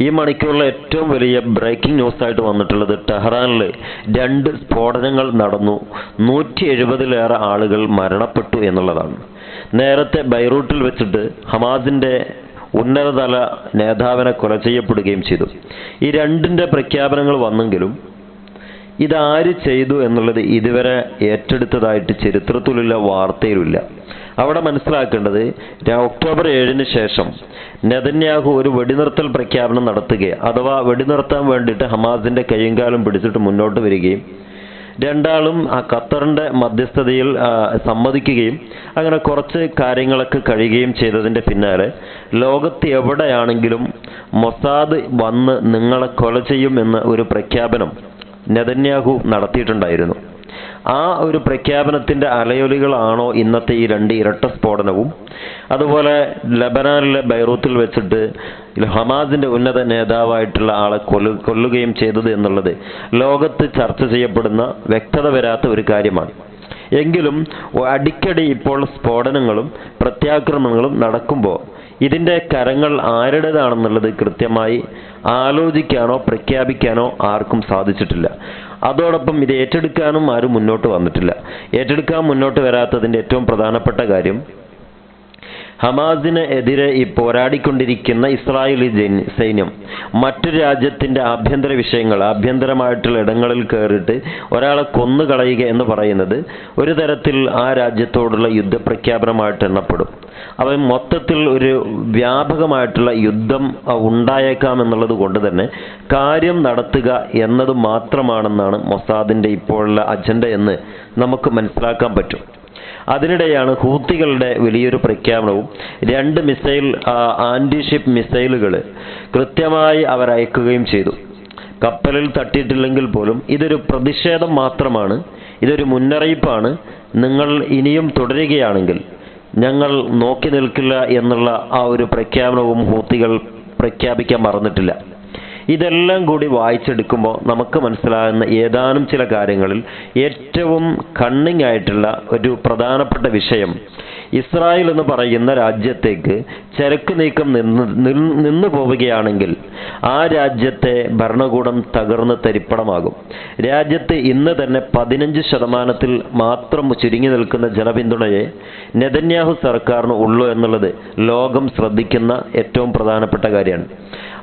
ഈ മണിക്കൂറിലെ ഏറ്റവും വലിയ ബ്രേക്കിംഗ് ന്യൂസ് ആയിട്ട് വന്നിട്ടുള്ളത് ടെഹ്റാനിൽ രണ്ട് സ്ഫോടനങ്ങൾ നടന്നു. നൂറ്റി എഴുപതിലേറെ ആളുകൾ മരണപ്പെട്ടു എന്നുള്ളതാണ്. നേരത്തെ ബൈറൂട്ടിൽ വെച്ചിട്ട് ഹമാസിന്റെ ഉന്നതതല നേതാവിനെ കൊല ചെയ്യപ്പെടുകയും ചെയ്തു. ഈ രണ്ടിന്റെ പ്രഖ്യാപനങ്ങൾ വന്നെങ്കിലും ഇതാര് ചെയ്തു എന്നുള്ളത് ഇതുവരെ ഏറ്റെടുത്തതായിട്ട് ചരിത്രത്തിലുള്ള വാർത്തയിലില്ല. അവിടെ മനസ്സിലാക്കേണ്ടത് ഒക്ടോബർ ഏഴിന് ശേഷം നെതന്യാഹു ഒരു വെടിനിർത്തൽ പ്രഖ്യാപനം നടത്തുകയും അഥവാ വെടിനിർത്താൻ വേണ്ടിയിട്ട് ഹമാസിന്റെ കൈയും കാലും പിടിച്ചിട്ട് മുന്നോട്ട് വരികയും രണ്ടാളും ആ ഖത്തറിന്റെ മധ്യസ്ഥതയിൽ സമ്മതിക്കുകയും അങ്ങനെ കുറച്ച് കാര്യങ്ങളൊക്കെ കഴിയുകയും ചെയ്തതിന്റെ പിന്നാലെ ലോകത്ത് എവിടെയാണെങ്കിലും മൊസാദ് വന്ന് നിങ്ങളെ കൊല ചെയ്യും എന്ന ഒരു പ്രഖ്യാപനം നെതന്യാഹു നടത്തിയിട്ടുണ്ടായിരുന്നു. ആ ഒരു പ്രഖ്യാപനത്തിന്റെ അലയൊലികളാണോ ഇന്നത്തെ ഈ രണ്ട് ഇരട്ട സ്ഫോടനവും? അതുപോലെ ലബനാനിലെ ബൈറൂത്തിൽ വെച്ചിട്ട് ഹമാസിന്റെ ഉന്നത നേതാവായിട്ടുള്ള ആളെ കൊല്ലു കൊല്ലുകയും ചെയ്തത് എന്നുള്ളത് ലോകത്ത് ചർച്ച ചെയ്യപ്പെടുന്ന വ്യക്തത വരാത്ത ഒരു കാര്യമാണ്. എങ്കിലും അടിക്കടി ഇപ്പോൾ സ്ഫോടനങ്ങളും പ്രത്യാക്രമണങ്ങളും നടക്കുമ്പോൾ ഇതിന്റെ കരങ്ങൾ ആരുടേതാണെന്നുള്ളത് കൃത്യമായി ആലോചിക്കാനോ പ്രഖ്യാപിക്കാനോ ആർക്കും സാധിച്ചിട്ടില്ല. അതോടൊപ്പം ഇത് ഏറ്റെടുക്കാനും ആരും മുന്നോട്ട് വന്നിട്ടില്ല. ഏറ്റെടുക്കാൻ മുന്നോട്ട് വരാത്തതിന്റെ ഏറ്റവും പ്രധാനപ്പെട്ട കാര്യം ഹമാസിന് എതിരെ ഈ പോരാടിക്കൊണ്ടിരിക്കുന്ന ഇസ്രായേലി സൈന്യം മറ്റു രാജ്യത്തിന്റെ ആഭ്യന്തര വിഷയങ്ങൾ ആഭ്യന്തരമായിട്ടുള്ള ഇടങ്ങളിൽ കയറിയിട്ട് ഒരാളെ കൊന്നുകളയുക എന്ന് പറയുന്നത് ഒരു തരത്തിൽ ആ രാജ്യത്തോടുള്ള യുദ്ധപ്രഖ്യാപനമായിട്ട് എണ്ണപ്പെടും. അവൻ മൊത്തത്തിൽ ഒരു വ്യാപകമായിട്ടുള്ള യുദ്ധം ഉണ്ടായേക്കാം എന്നുള്ളത് കൊണ്ട് തന്നെ കാര്യം നടത്തുക എന്നത് മാത്രമാണെന്നാണ് മൊസാദിന്റെ ഇപ്പോഴുള്ള അജണ്ട എന്ന് നമുക്ക് മനസ്സിലാക്കാൻ പറ്റും. അതിനിടെയാണ് ഹൂത്തികളുടെ വലിയൊരു പ്രഖ്യാപനവും. രണ്ട് മിസൈൽ ആന്റിഷിപ്പ് മിസൈലുകൾ കൃത്യമായി അവർ അയക്കുകയും ചെയ്തു. കപ്പലിൽ തട്ടിയിട്ടില്ലെങ്കിൽ പോലും ഇതൊരു പ്രതിഷേധം മാത്രമാണ് ഇതൊരു മുന്നറിയിപ്പാണ്. നിങ്ങൾ ഇനിയും തുടരുകയാണെങ്കിൽ ഞങ്ങൾ നോക്കി നിൽക്കില്ല എന്നുള്ള ആ ഒരു പ്രഖ്യാപനവും ഹൂത്തികൾ പ്രഖ്യാപിക്കാൻ മറന്നിട്ടില്ല. ഇതെല്ലാം കൂടി വായിച്ചെടുക്കുമ്പോൾ നമുക്ക് മനസ്സിലാകുന്ന ഏതാനും ചില കാര്യങ്ങളിൽ ഏറ്റവും കണ്ണിങ് ആയിട്ടുള്ള ഒരു പ്രധാനപ്പെട്ട വിഷയം ഇസ്രായേൽ എന്ന് പറയുന്ന രാജ്യത്തേക്ക് ചരക്ക് നീക്കം നിന്ന് നിന്നു പോവുകയാണെങ്കിൽ ആ രാജ്യത്തെ ഭരണകൂടം തകർന്ന് തരിപ്പണമാകും. രാജ്യത്ത് ഇന്ന് തന്നെ പതിനഞ്ച് ശതമാനത്തിൽ മാത്രം ചുരുങ്ങി നിൽക്കുന്ന ജനപിന്തുണയെ നെതന്യാഹു സർക്കാരിന് ഉള്ളൂ എന്നുള്ളത് ലോകം ശ്രദ്ധിക്കുന്ന ഏറ്റവും പ്രധാനപ്പെട്ട കാര്യമാണ്.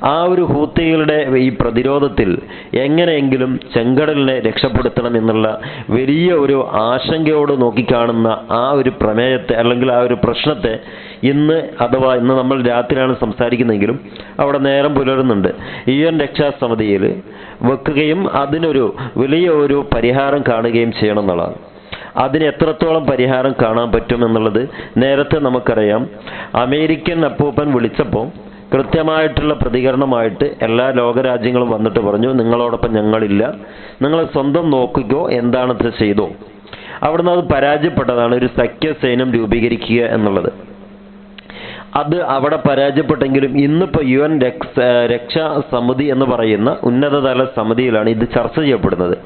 ആ ഒരു ഹൂത്തികളുടെ ഈ പ്രതിരോധത്തിൽ എങ്ങനെയെങ്കിലും ചെങ്കടലിനെ രക്ഷപ്പെടുത്തണം എന്നുള്ള വലിയ ഒരു ആശങ്കയോട് നോക്കിക്കാണുന്ന ആ ഒരു പ്രമേയത്തെ അല്ലെങ്കിൽ ആ ഒരു പ്രശ്നത്തെ ഇന്ന് അഥവാ ഇന്ന് നമ്മൾ രാത്രിയാണ് സംസാരിക്കുന്നതെങ്കിലും അവിടെ നേരം പുലരുന്നുണ്ട്. യു എൻ രക്ഷാസമിതിയിൽ വെക്കുകയും അതിനൊരു വലിയ ഒരു പരിഹാരം കാണുകയും ചെയ്യണം എന്നുള്ളതാണ്. അതിന് എത്രത്തോളം പരിഹാരം കാണാൻ പറ്റും എന്നുള്ളത് നേരത്തെ നമുക്കറിയാം. അമേരിക്കൻ അപ്പൂപ്പൻ വിളിച്ചപ്പോൾ കൃത്യമായിട്ടുള്ള പ്രതികരണമായിട്ട് എല്ലാ ലോകരാജ്യങ്ങളും വന്നിട്ട് പറഞ്ഞു നിങ്ങളോടൊപ്പം ഞങ്ങളില്ല. നിങ്ങൾ സ്വന്തം നോക്കിക്കോ എന്താണത് ചെയ്തോ. അവിടുന്ന് അത് പരാജയപ്പെട്ടതാണ്. ഒരു സഖ്യസേനം രൂപീകരിക്കുക എന്നുള്ളത്. അത് അവിടെ പരാജയപ്പെട്ടെങ്കിലും ഇന്നിപ്പോൾ യു എൻ രക്ഷാ സമിതി എന്ന് പറയുന്ന ഉന്നതതല സമിതിയിലാണ് ഇത് ചർച്ച ചെയ്യപ്പെടുന്നത്.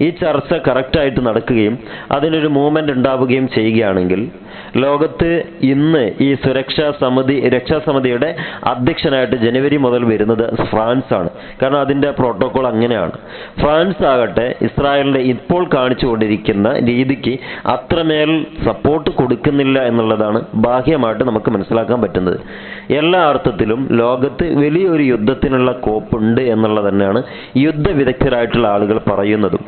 ഈ ചർച്ച കറക്റ്റായിട്ട് നടക്കുകയും അതിനൊരു മൂവ്മെന്റ് ഉണ്ടാവുകയും ചെയ്യുകയാണെങ്കിൽ ലോകത്ത് ഇന്ന് ഈ സുരക്ഷാ സമിതി രക്ഷാ സമിതിയുടെ അധ്യക്ഷനായിട്ട് ജനുവരി മുതൽ വരുന്നത് ഫ്രാൻസ് ആണ് കാരണം അതിന്റെ പ്രോട്ടോകോൾ അങ്ങനെയാണ്. ഫ്രാൻസ് ആകട്ടെ ഇസ്രായേലിന്റെ ഇപ്പോൾ കാണിച്ചുകൊണ്ടിരിക്കുന്ന രീതിക്ക് അത്രമേൽ സപ്പോർട്ട് കൊടുക്കുന്നില്ല എന്നുള്ളതാണ് ബാഹ്യമായിട്ട് നമുക്ക് മനസ്സിലാക്കാൻ പറ്റുന്നത്. എല്ലാ അർത്ഥത്തിലും ലോകത്ത് വലിയൊരു യുദ്ധത്തിനുള്ള കോപ്പുണ്ട് എന്നുള്ളത് തന്നെയാണ് യുദ്ധ വിദഗ്ധരായിട്ടുള്ള ആളുകൾ പറയുന്നതും.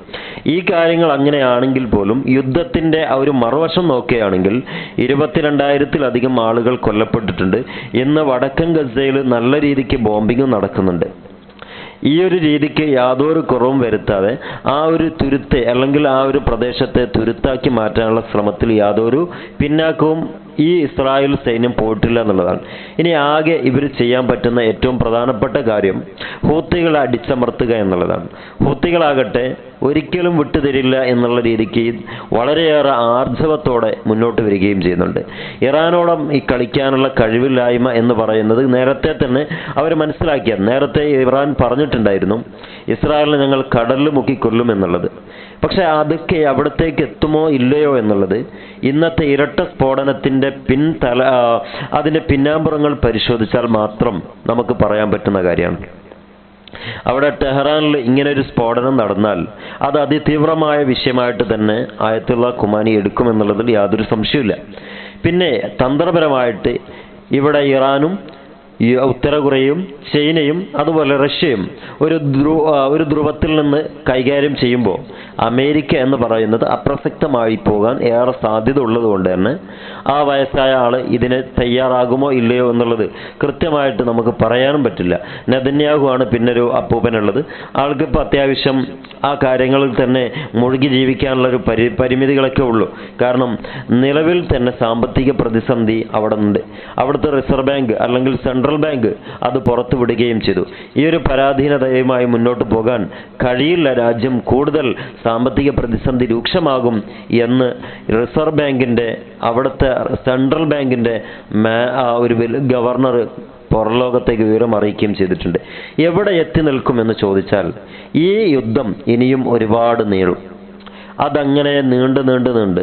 ഈ കാര്യങ്ങൾ അങ്ങനെയാണെങ്കിൽ പോലും യുദ്ധത്തിന്റെ ആ ഒരു മറുവശം നോക്കുകയാണെങ്കിൽ ഇരുപത്തിരണ്ടായിരത്തിലധികം ആളുകൾ കൊല്ലപ്പെട്ടിട്ടുണ്ട് ഇന്ന് വടക്കൻ ഗസയിൽ നല്ല രീതിക്ക് ബോംബിങ് നടക്കുന്നുണ്ട്. ഈ ഒരു രീതിക്ക് യാതൊരു കുറവും വരുത്താതെ ആ ഒരു തുരുത്തെ അല്ലെങ്കിൽ ആ ഒരു പ്രദേശത്തെ തുരുത്താക്കി മാറ്റാനുള്ള ശ്രമത്തിൽ യാതൊരു പിന്നാക്കവും ഈ ഇസ്രായേൽ സൈന്യം പോയിട്ടില്ല എന്നുള്ളതാണ്. ഇനി ആകെ ഇവർ ചെയ്യാൻ പറ്റുന്ന ഏറ്റവും പ്രധാനപ്പെട്ട കാര്യം ഹൂത്തികളെ അടിച്ചമർത്തുക എന്നുള്ളതാണ്. ഹൂത്തികളാകട്ടെ ഒരിക്കലും വിട്ടുതരില്ല എന്നുള്ള രീതിക്ക് വളരെയേറെ ആർജവത്തോടെ മുന്നോട്ട് വരികയും ചെയ്യുന്നുണ്ട്. ഇറാനോളം ഈ കളിക്കാനുള്ള കഴിവില്ലായ്മ എന്ന് പറയുന്നത് നേരത്തെ തന്നെ അവർ മനസ്സിലാക്കിയ നേരത്തെ ഇറാൻ പറഞ്ഞിട്ടുണ്ടായിരുന്നു ഇസ്രായേലിനെ ഞങ്ങൾ കടലിൽ മുക്കിക്കൊല്ലും എന്നുള്ളത്. പക്ഷേ അതൊക്കെ അവിടത്തേക്ക് എത്തുമോ ഇല്ലയോ എന്നുള്ളത് ഇന്നത്തെ ഇരട്ട സ്ഫോടനത്തിന്റെ പിൻതല അതിന്റെ പിന്നാമ്പുറങ്ങൾ പരിശോധിച്ചാൽ മാത്രം നമുക്ക് പറയാൻ പറ്റുന്ന കാര്യമാണ്. അവിടെ ടെഹ്റാനിൽ ഇങ്ങനെ ഒരു സ്ഫോടനം നടന്നാൽ അത് അതിതീവ്രമായ വിഷയമായിട്ട് തന്നെ ആയത്തുള്ള കുമാനി എടുക്കുമെന്നുള്ളതിൽ യാതൊരു സംശയമില്ല പിന്നെ തന്ത്രപരമായിട്ട് ഇവിടെ ഇറാനും ഈ ഉത്തര ചൈനയും അതുപോലെ റഷ്യയും ഒരു ധ്രുവ ഒരു ധ്രുവത്തിൽ നിന്ന് കൈകാര്യം ചെയ്യുമ്പോൾ അമേരിക്ക എന്ന് പറയുന്നത് അപ്രസക്തമായി പോകാൻ ഏറെ സാധ്യത ഉള്ളതുകൊണ്ട് തന്നെ ആ വയസ്സായ ആൾ ഇതിന് തയ്യാറാകുമോ ഇല്ലയോ എന്നുള്ളത് കൃത്യമായിട്ട് നമുക്ക് പറയാനും പറ്റില്ല. നെതന്യാഹുവാണ് പിന്നൊരു അപ്പൂപ്പനുള്ളത്. ആൾക്ക് ഇപ്പോൾ അത്യാവശ്യം ആ കാര്യങ്ങളിൽ തന്നെ മുഴുകി ജീവിക്കാനുള്ള ഒരു പരി പരിമിതികളൊക്കെ ഉള്ളൂ. കാരണം നിലവിൽ തന്നെ സാമ്പത്തിക പ്രതിസന്ധി അവിടെ ഉണ്ട്. അവിടുത്തെ റിസർവ് ബാങ്ക് അല്ലെങ്കിൽ സെൻട്രൽ ബാങ്ക് അത് പുറത്തുവിടുകയും ചെയ്തു. ഈ ഒരു പരാധീനതയുമായി മുന്നോട്ട് പോകാൻ കഴിയില്ല. രാജ്യം കൂടുതൽ സാമ്പത്തിക പ്രതിസന്ധി രൂക്ഷമാകും എന്ന് റിസർവ് ബാങ്കിന്റെ അവിടുത്തെ സെൻട്രൽ ബാങ്കിന്റെ ഒരു ഗവർണർ പുറലോകത്തേക്ക് വിവരം അറിയിക്കുകയും ചെയ്തിട്ടുണ്ട്. എവിടെ എത്തി നിൽക്കുമെന്ന് ചോദിച്ചാൽ ഈ യുദ്ധം ഇനിയും ഒരുപാട് നീളും. അതങ്ങനെ നീണ്ട് നീണ്ട് നീണ്ട്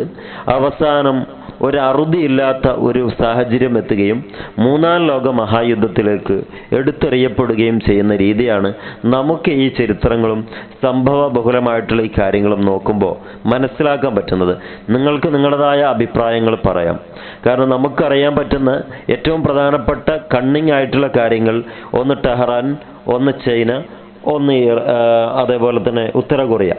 അവസാനം ഒരു അറുതിയില്ലാത്ത ഒരു സാഹചര്യം എത്തുകയും മൂന്നാം ലോക മഹായുദ്ധത്തിലേക്ക് എടുത്തെറിയപ്പെടുകയും ചെയ്യുന്ന രീതിയാണ് നമുക്ക് ഈ ചരിത്രങ്ങളും സംഭവ ബഹുലമായിട്ടുള്ള ഈ കാര്യങ്ങളും നോക്കുമ്പോൾ മനസ്സിലാക്കാൻ പറ്റുന്നത്. നിങ്ങൾക്ക് നിങ്ങളുടേതായ അഭിപ്രായങ്ങൾ പറയാം. കാരണം നമുക്കറിയാൻ പറ്റുന്ന ഏറ്റവും പ്രധാനപ്പെട്ട കണ്ണിങ് ആയിട്ടുള്ള കാര്യങ്ങൾ ഒന്ന് ടെഹ്റാൻ ഒന്ന് ചൈന ഒന്ന് അതേപോലെ തന്നെ ഉത്തര കൊറിയ.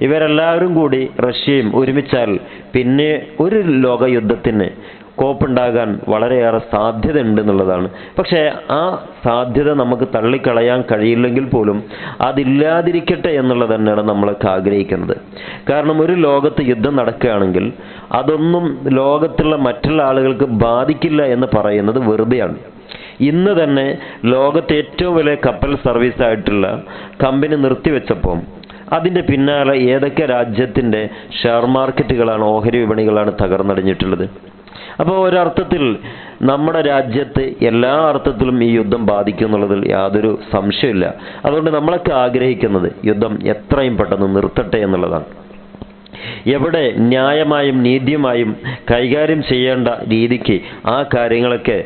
ഇവരെല്ലാവരും കൂടി റഷ്യയും ഒരുമിച്ചാൽ പിന്നെ ഒരു ലോകയുദ്ധത്തിന് കോപ്പുണ്ടാകാൻ വളരെയേറെ സാധ്യതയുണ്ട് എന്നുള്ളതാണ് പക്ഷേ ആ സാധ്യത നമുക്ക് തള്ളിക്കളയാൻ കഴിയില്ലെങ്കിൽ പോലും അതില്ലാതിരിക്കട്ടെ എന്നുള്ളത് തന്നെയാണ് നമ്മളൊക്കെ ആഗ്രഹിക്കുന്നത്. കാരണം ഒരു ലോകത്ത് യുദ്ധം നടക്കുകയാണെങ്കിൽ അതൊന്നും ലോകത്തുള്ള മറ്റുള്ള ആളുകൾക്ക് ബാധിക്കില്ല എന്ന് പറയുന്നത് വെറുതെയാണ്. ഇന്ന് തന്നെ ലോകത്തെ ഏറ്റവും വലിയ കപ്പൽ സർവീസായിട്ടുള്ള കമ്പനി നിർത്തിവെച്ചപ്പോൾ അതിന്റെ പിന്നാലെ ഏതൊക്കെ രാജ്യത്തിന്റെ ഷെയർ മാർക്കറ്റുകളാണ് ഓഹരി വിപണികളാണ് തകർന്നടിഞ്ഞിട്ടുള്ളത്. അപ്പോൾ ഒരർത്ഥത്തിൽ നമ്മുടെ രാജ്യത്ത് എല്ലാ അർത്ഥത്തിലും ഈ യുദ്ധം ബാധിക്കും എന്നുള്ളതിൽ യാതൊരു സംശയമില്ല അതുകൊണ്ട് നമ്മളൊക്കെ ആഗ്രഹിക്കുന്നത് യുദ്ധം എത്രയും പെട്ടെന്ന് നിർത്തട്ടെ എന്നുള്ളതാണ്. എവിടെ ന്യായമായും നീതിയുമായും കൈകാര്യം ചെയ്യേണ്ട രീതിക്ക് ആ കാര്യങ്ങളൊക്കെ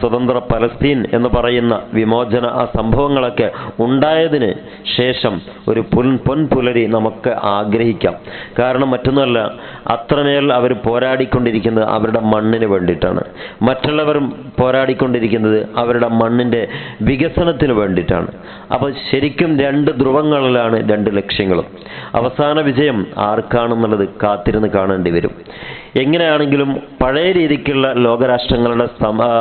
സ്വതന്ത്ര പലസ്തീൻ എന്ന് പറയുന്ന വിമോചന ആ സംഭവങ്ങളൊക്കെ ഉണ്ടായതിന് ശേഷം ഒരു പുൻ പൊൻപുലരി നമുക്ക് ആഗ്രഹിക്കാം. കാരണം മറ്റൊന്നുമല്ല അത്രമേൽ അവർ പോരാടിക്കൊണ്ടിരിക്കുന്നത് അവരുടെ മണ്ണിന് വേണ്ടിയിട്ടാണ്. മറ്റുള്ളവർ പോരാടിക്കൊണ്ടിരിക്കുന്നത് അവരുടെ മണ്ണിന്റെ വികസനത്തിന് വേണ്ടിയിട്ടാണ്. അപ്പോൾ ശരിക്കും രണ്ട് ധ്രുവങ്ങളിലാണ് രണ്ട് ലക്ഷ്യങ്ങളും. അവസാന വിജയം ആർക്കാണെന്നുള്ളത് കാത്തിരുന്ന് കാണേണ്ടി വരും. എങ്ങനെയാണെങ്കിലും പഴയ രീതിക്കുള്ള ലോകരാഷ്ട്രങ്ങളുടെ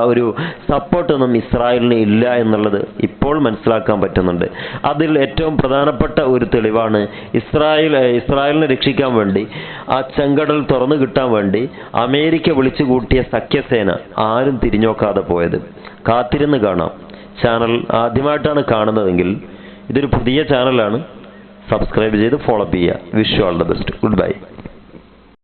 ഒരു സപ്പോർട്ടൊന്നും ഇസ്രായേലിന് ഇല്ല എന്നുള്ളത് ഇപ്പോൾ മനസ്സിലാക്കാൻ പറ്റുന്നുണ്ട്. അതിൽ ഏറ്റവും പ്രധാനപ്പെട്ട ഒരു തെളിവാണ് ഇസ്രായേൽ ഇസ്രായേലിനെ രക്ഷിക്കാൻ വേണ്ടി ആ ചെങ്കടൽ തുറന്നു കിട്ടാൻ വേണ്ടി അമേരിക്ക വിളിച്ചു കൂട്ടിയ സഖ്യസേന ആരും തിരിഞ്ഞോക്കാതെ പോയത്. കാത്തിരുന്ന് കാണാം. ചാനൽ ആദ്യമായിട്ടാണ് കാണുന്നതെങ്കിൽ ഇതൊരു പുതിയ ചാനലാണ്. സബ്സ്ക്രൈബ് ചെയ്ത് ഫോളോ അപ്പ് ചെയ്യുക. Wish all the best good bye